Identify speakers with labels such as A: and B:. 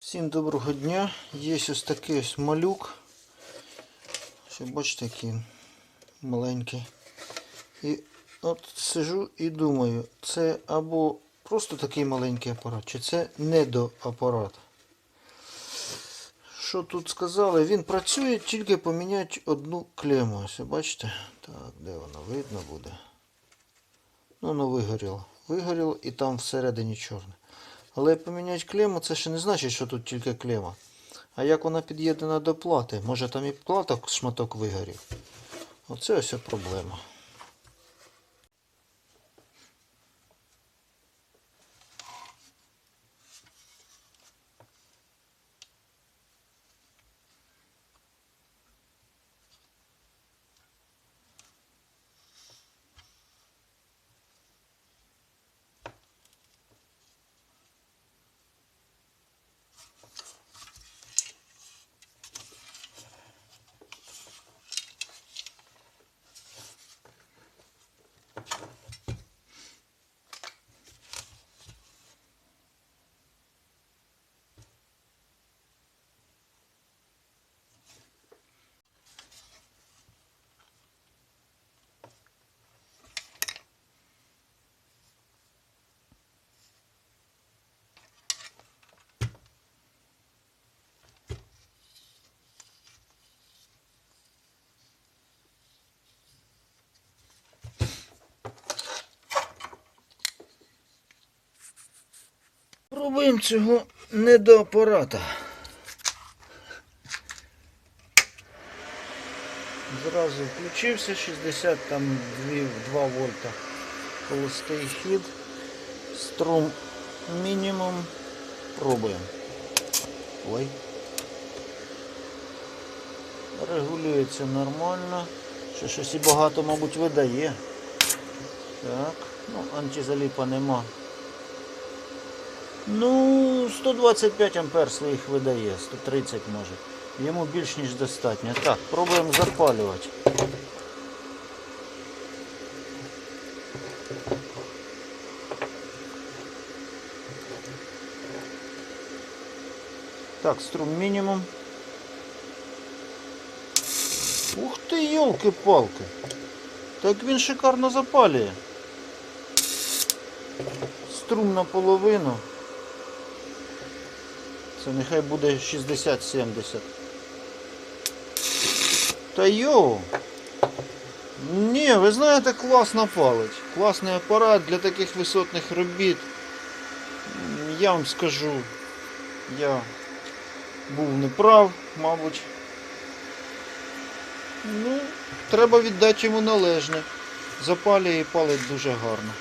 A: Всім доброго дня. Є ось такий ось малюк. Ще бачите, який маленький. І от сижу і думаю, це або просто такий маленький апарат, чи це недоапарат. Що тут сказали? Він працює, тільки поміняти одну клему. Ось бачите? Так, де воно видно буде? Ну, воно вигоріло. Вигоріло і там всередині чорне. Але поміняти клему це ще не значить, що тут тільки клема. А як вона під'єднана до плати? Може там і плата шматок вигорів. Оце ось проблема. Пробуємо цього недоапарата. Зразу включився 60 там 2 вольта холостий хід. Струм мінімум. Пробуємо. Ой. Регулюється нормально. Ще щось і багато, мабуть, видає. Так, ну, антизаліпа нема. Ну, 125 ампер своїх видає, 130 може. Йому більш ніж достатньо. Так, пробуємо запалювати. Так, струм мінімум. Ух ти, йолки-палки. Так він шикарно запалює. Струм наполовину. Це нехай буде 60-70. Та йоу! Ні, ви знаєте, класно палить. Класний апарат для таких висотних робіт. Я вам скажу, я був неправ, мабуть. Ну, треба віддати йому належне. Запалює і палить дуже гарно.